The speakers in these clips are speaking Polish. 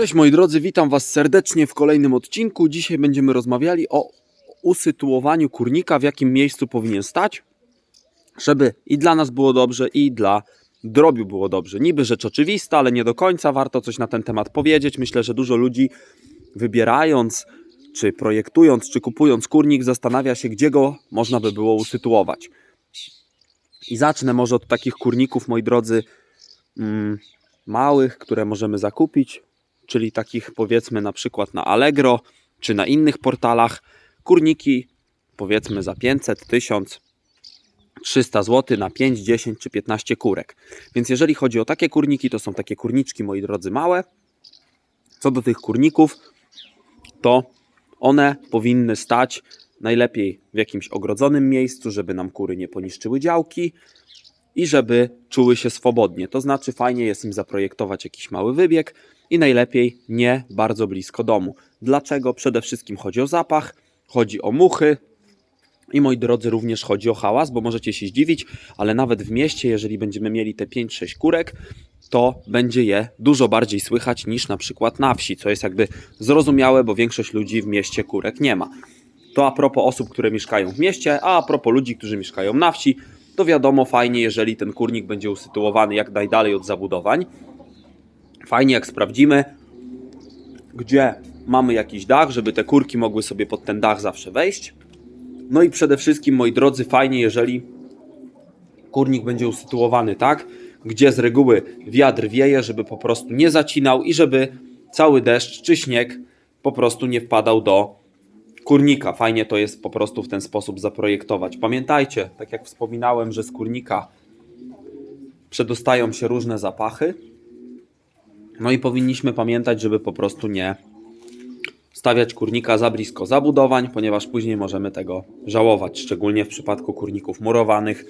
Cześć moi drodzy, witam Was serdecznie w kolejnym odcinku. Dzisiaj będziemy rozmawiali o usytuowaniu kurnika, w jakim miejscu powinien stać, żeby i dla nas było dobrze, i dla drobiu było dobrze. Niby rzecz oczywista, ale nie do końca warto coś na ten temat powiedzieć. Myślę, że dużo ludzi wybierając, czy projektując, czy kupując kurnik, zastanawia się, gdzie go można by było usytuować. I zacznę może od takich kurników, moi drodzy, mm, małych, które możemy zakupić, czyli takich powiedzmy na przykład na Allegro czy na innych portalach. Kurniki powiedzmy za 500, 1000, 300 zł na 5, 10 czy 15 kurek. Więc jeżeli chodzi o takie kurniki, to są takie kurniczki, moi drodzy, małe. Co do tych kurników, to one powinny stać najlepiej w jakimś ogrodzonym miejscu, żeby nam kury nie poniszczyły działki i żeby czuły się swobodnie. To znaczy, fajnie jest im zaprojektować jakiś mały wybieg i najlepiej nie bardzo blisko domu. Dlaczego? Przede wszystkim chodzi o zapach, chodzi o muchy. I moi drodzy, również chodzi o hałas, bo możecie się zdziwić, ale nawet w mieście, jeżeli będziemy mieli te 5-6 kurek, to będzie je dużo bardziej słychać niż na przykład na wsi, co jest jakby zrozumiałe, bo większość ludzi w mieście kurek nie ma. To a propos osób, które mieszkają w mieście, a a propos ludzi, którzy mieszkają na wsi, to wiadomo, fajnie, jeżeli ten kurnik będzie usytuowany jak najdalej od zabudowań. Fajnie, jak sprawdzimy, gdzie mamy jakiś dach, żeby te kurki mogły sobie pod ten dach zawsze wejść. No i przede wszystkim, moi drodzy, fajnie, jeżeli kurnik będzie usytuowany tak, gdzie z reguły wiatr wieje, żeby po prostu nie zacinał i żeby cały deszcz czy śnieg po prostu nie wpadał do kurnika. Fajnie to jest po prostu w ten sposób zaprojektować. Pamiętajcie, tak jak wspominałem, że z kurnika przedostają się różne zapachy. No i powinniśmy pamiętać, żeby po prostu nie stawiać kurnika za blisko zabudowań, ponieważ później możemy tego żałować, szczególnie w przypadku kurników murowanych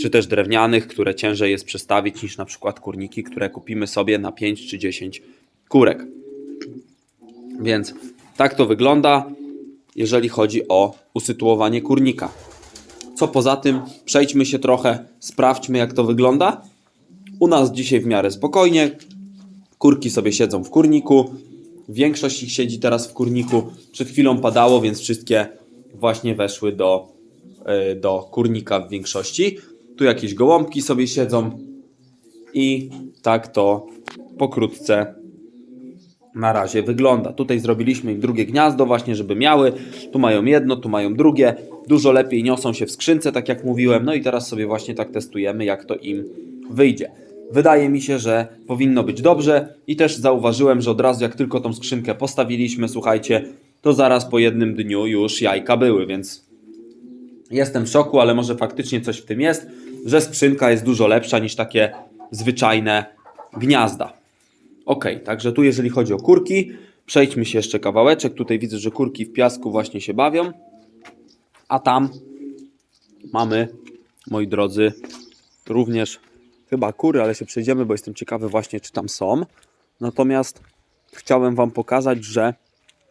czy też drewnianych, które ciężej jest przestawić niż na przykład kurniki, które kupimy sobie na 5 czy 10 kurek. Więc tak to wygląda, jeżeli chodzi o usytuowanie kurnika. Co poza tym, przejdźmy się trochę, sprawdźmy jak to wygląda. U nas dzisiaj w miarę spokojnie. Kurki sobie siedzą w kurniku. Większość ich siedzi teraz w kurniku. Przed chwilą padało, więc wszystkie właśnie weszły do, yy, do kurnika w większości. Tu jakieś gołąbki sobie siedzą. I tak to pokrótce na razie wygląda. Tutaj zrobiliśmy im drugie gniazdo właśnie, żeby miały. Tu mają jedno, tu mają drugie. Dużo lepiej niosą się w skrzynce, tak jak mówiłem. No i teraz sobie właśnie tak testujemy, jak to im wyjdzie. Wydaje mi się, że powinno być dobrze i też zauważyłem, że od razu jak tylko tą skrzynkę postawiliśmy, słuchajcie, to zaraz po jednym dniu już jajka były, więc jestem w szoku, ale może faktycznie coś w tym jest, że skrzynka jest dużo lepsza niż takie zwyczajne gniazda. Ok, także tu jeżeli chodzi o kurki, przejdźmy się jeszcze kawałeczek. Tutaj widzę, że kurki w piasku właśnie się bawią, a tam mamy, moi drodzy, również chyba kury, ale się przejdziemy, bo jestem ciekawy właśnie, czy tam są. Natomiast chciałem Wam pokazać, że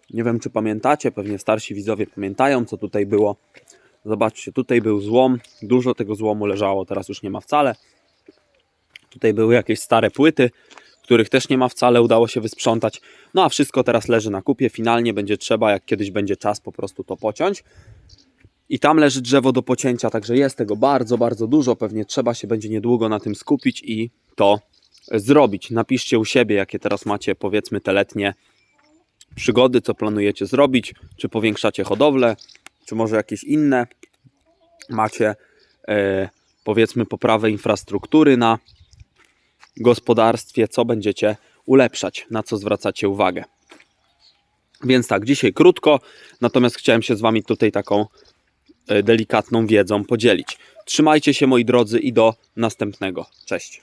nie wiem, czy pamiętacie, pewnie starsi widzowie pamiętają, co tutaj było. Zobaczcie, tutaj był złom, dużo tego złomu leżało, teraz już nie ma wcale. Tutaj były jakieś stare płyty, których też nie ma wcale, udało się wysprzątać. No a wszystko teraz leży na kupie, finalnie będzie trzeba, jak kiedyś będzie czas, po prostu to pociąć. I tam leży drzewo do pocięcia, także jest tego bardzo, bardzo dużo. Pewnie trzeba się będzie niedługo na tym skupić i to zrobić. Napiszcie u siebie, jakie teraz macie, powiedzmy, te letnie przygody, co planujecie zrobić, czy powiększacie hodowlę, czy może jakieś inne macie, e, powiedzmy, poprawę infrastruktury na gospodarstwie, co będziecie ulepszać, na co zwracacie uwagę. Więc tak, dzisiaj krótko, natomiast chciałem się z Wami tutaj taką e, delikatną wiedzą podzielić. Trzymajcie się moi drodzy i do następnego. Cześć.